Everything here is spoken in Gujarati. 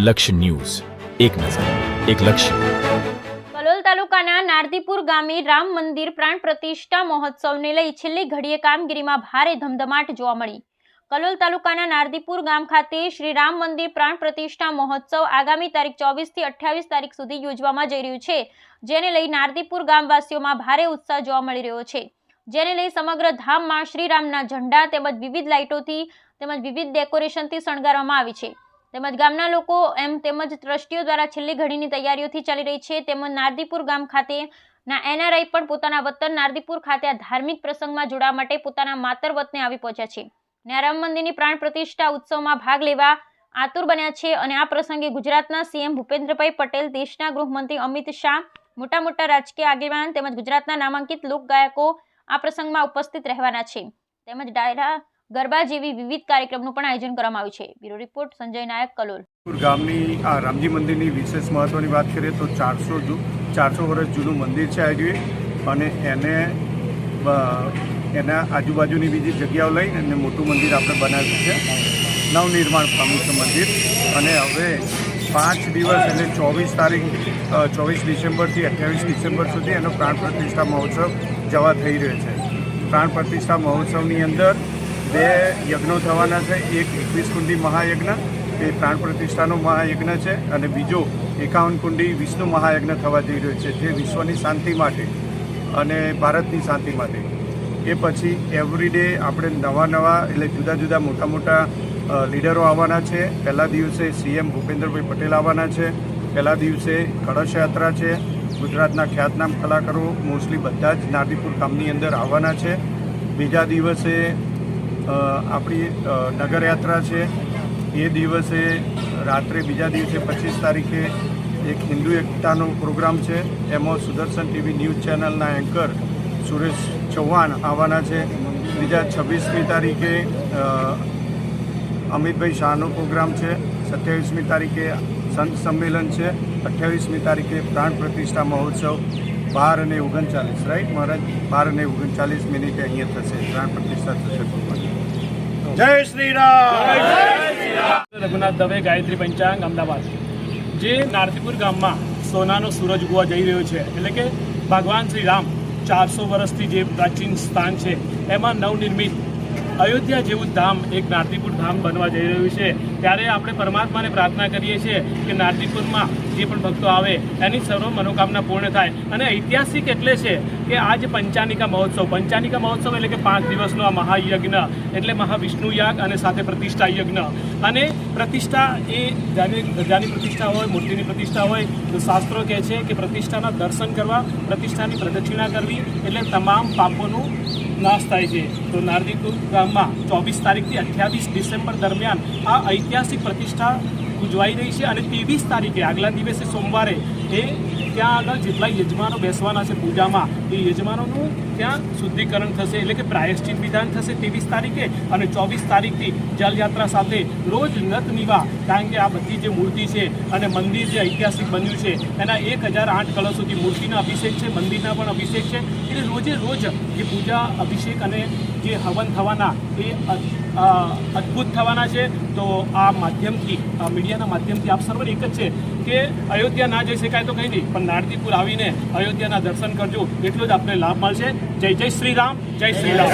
લક્ષ્ય ન્યૂઝ. એક નજર, એક લક્ષ્ય. કલોલ તાલુકાના નારદીપુર ગામે રામ મંદિર પ્રાણ પ્રતિષ્ઠા મહોત્સવને લઈ છેલ્લી ઘડીએ કામગીરીમાં ભારે ધમધમાટ જોવા મળી. કલોલ તાલુકાના નારદીપુર ગામ ખાતે શ્રી રામ મંદિર પ્રાણ પ્રતિષ્ઠા મહોત્સવ આગામી તારીખ ચોવીસથી અઠ્યાવીસ તારીખ સુધી યોજવામાં જઈ રહ્યું છે, જેને લઈ નારદીપુર ગામવાસીઓમાં ભારે ઉત્સાહ જોવા મળી રહ્યો છે. જેને લઈ સમગ્ર ધામમાં શ્રીરામના ઝંડા તેમજ વિવિધ લાઇટોથી તેમજ વિવિધ ડેકોરેશનથી શણગારવામાં આવી છે. તેમજ ગામના લોકો એમ તેમજ ટ્રસ્ટીઓ દ્વારા છેલ્લી ઘડીની તૈયારીઓથી ચાલી રહી છે. તેમજ નારદીપુર ગામ ખાતે ના એનઆરઆઈ પણ પોતાના વતન નારદીપુર ખાતે આ ધાર્મિક પ્રસંગમાં જોડાવા માટે પોતાના માતર વતને આવી પહોંચ્યા છે. અને રામ મંદિરની પ્રાણ પ્રતિષ્ઠા ઉત્સવમાં ભાગ લેવા આતુર બન્યા છે અને આ પ્રસંગે ગુજરાતના સીએમ ભૂપેન્દ્રભાઈ પટેલ, દેશના ગૃહમંત્રી અમિત શાહ મોટા મોટા રાજકીય આગેવાન તેમજ ગુજરાતના નામાંકિત લોકગાયકો આ પ્રસંગમાં ઉપસ્થિત રહેવાના છે. તેમજ ડાયરા ગરબા જેવી વિવિધ કાર્યક્રમનું પણ આયોજન કરવામાં આવ્યું છે. Bureau report, Sanjay Nayak, Kalol. ગામની, આ રામજી મંદિરની વિશેષ મહત્ત્વની વાત કરીએ તો ચારસો ચારસો વર્ષ જૂનું મંદિર છે આજે અને એને એના આજુબાજુની બીજી જગ્યાઓ લઈને અને મોટું મંદિર આપણે બનાવ્યું છે. નવનિર્માણ પામ્યું છે મંદિર, અને હવે પાંચ દિવસ એટલે ચોવીસ તારીખ ચોવીસ ડિસેમ્બરથી અઠ્યાવીસ ડિસેમ્બર સુધી એનો પ્રાણ પ્રતિષ્ઠા મહોત્સવ જવા થઈ રહ્યો છે. પ્રાણ પ્રતિષ્ઠા મહોત્સવની અંદર બે યજ્ઞો થવાના છે. એક એકવીસ કુંડી મહાયજ્ઞ એ પ્રાણ પ્રતિષ્ઠાનો મહાયજ્ઞ છે અને બીજો એકાવન કુંડી વિષ્ણુ મહાયજ્ઞ થવા જઈ રહ્યો છે, જે વિશ્વની શાંતિ માટે અને ભારતની શાંતિ માટે. એ પછી એવરીડે આપણે નવા નવા એટલે જુદા જુદા મોટા મોટા લીડરો આવવાના છે. પહેલા દિવસે સીએમ ભૂપેન્દ્રભાઈ પટેલ આવવાના છે. પહેલા દિવસે કળશ યાત્રા છે. ગુજરાતના ખ્યાતનામ કલાકારો મોસ્ટલી બધા જ નાદીપુર ગામની અંદર આવવાના છે. બીજા દિવસે આપણી નગરયાત્રા છે. એ દિવસે રાત્રે બીજા દિવસે પચીસ તારીખે એક હિન્દુ એકતાનો પ્રોગ્રામ છે. એમાં સુદર્શન ટીવી ન્યૂઝ ચેનલના એન્કર સુરેશ ચૌહાણ આવવાના છે. બીજા છવ્વીસમી તારીખે અમિતભાઈ શાહનો પ્રોગ્રામ છે. સત્યાવીસમી તારીખે સંત સંમેલન છે. અઠ્યાવીસમી તારીખે પ્રાણ પ્રતિષ્ઠા મહોત્સવ. બાર અને ઓગણચાલીસ રાઈટ મહારાજ? બાર અને ઓગણચાલીસ મિનિટે અહીંયા થશે. પ્રાણ પ્રતિષ્ઠા થશે ભગવાનની. જય શ્રી રામ. રઘુનાથ દવે, ગાયત્રી પંચાંગ, અમદાવાદ. જે નારતીપુર ગામમાં સોનાનો સૂરજ ઉગવા જઈ રહ્યો છે, એટલે કે ભગવાન શ્રી રામ ચારસો વર્ષથી જે પ્રાચીન સ્થાન છે, એમાં નવનિર્મિત અયોધ્યા જેવું ધામ એક નારદીપુર ધામ બનવા જઈ રહ્યું છે. ત્યારે આપણે પરમાત્માને પ્રાર્થના કરીએ છીએ કે નારદીપુરમાં જે પણ ભક્તો આવે, એની સર્વ મનોકામના પૂર્ણ થાય. અને ઐતિહાસિક એટલે છે કે આ જે પંચાનિકા મહોત્સવ પંચાનિકા મહોત્સવ એટલે કે પાંચ દિવસનો આ મહાયજ્ઞ, એટલે મહાવિષ્ણુ યાગ અને સાથે પ્રતિષ્ઠા યજ્ઞ. અને પ્રતિષ્ઠા એ જાની ધજાની પ્રતિષ્ઠા હોય, મૂર્તિની પ્રતિષ્ઠા હોય, તો શાસ્ત્રો કહે છે કે પ્રતિષ્ઠાના દર્શન કરવા, પ્રતિષ્ઠાની પ્રદક્ષિણા કરવી, એટલે તમામ પાપોનું નાશ થાય છે. તો નારદીપુર ગામમાં ચોવીસ તારીખથી અઠ્યાવીસ ડિસેમ્બર દરમિયાન આ ઐતિહાસિક પ્રતિષ્ઠા ઉજવાઈ રહી છે અને ત્રેવીસ તારીખે, આગલા દિવસે સોમવારે એ ત્યાં આગળ જેટલા યજમાનો બેસવાના છે પૂજામાં, એ યજમાનોનું ત્યાં શુદ્ધિકરણ થશે, એટલે કે પ્રાયશ્ચિત વિધાન થશે ત્રેવીસ તારીખે અને ચોવીસ તારીખથી જલયાત્રા સાથે રોજ નત નિવા કારણ કે આ બધી જે મૂર્તિ છે અને મંદિર જે ઐતિહાસિક બન્યું છે, એના એક હજાર આઠ કળશ સુધી મૂર્તિના અભિષેક છે, મંદિરના પણ અભિષેક છે, એટલે રોજે રોજ જે પૂજા, અભિષેક અને જે હવન થવાના એ અદ્ભુત થવાના છે. તો આ માધ્યમથી મીડિયાના માધ્યમથી આપ સર્વ એક જ છે કે અયોધ્યા ના જઈ શકાય તો કંઈ નહીં, પણ નારદીપુર આવીને અયોધ્યાના દર્શન કરજો, એટલો જ આપણે લાભ મળશે. જય જય શ્રી રામ જય શ્રી રામ